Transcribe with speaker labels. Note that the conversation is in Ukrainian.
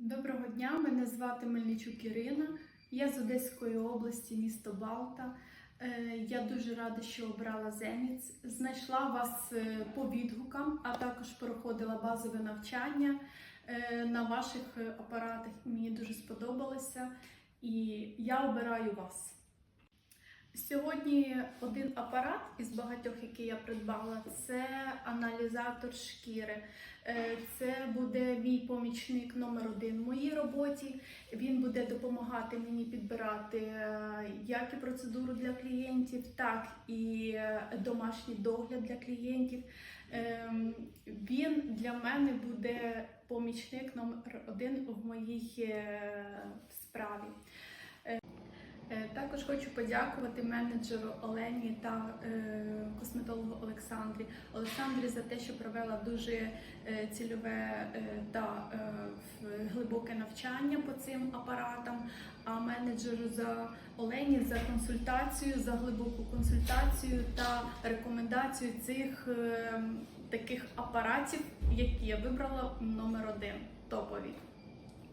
Speaker 1: Доброго дня, мене звати Мельничук Ірина. Я з Одеської області, місто Балта. Е, Я дуже рада, що обрала Зеніц. Знайшла вас е, по відгукам, а також проходила базове навчання е, на ваших апаратах. Мені дуже сподобалося, і я обираю вас. Сьогодні один апарат із багатьох, який я придбала, це аналізатор шкіри. Е, Це буде мій помічник номер один в моїй роботі. Він буде допомагати мені підбирати е, як і процедуру для клієнтів, так і е, домашній догляд для клієнтів. Ем, Він для мене буде помічник номер один в моїй Також хочу подякувати менеджеру Олені та е, косметологу Олександрі. Олександрі за те, що провела дуже е, цільове е, та глибоке навчання по цим апаратам. А менеджеру за Олені за консультацію, за глибоку консультацію та рекомендацію цих таких апаратів, які я вибрала номер один топові.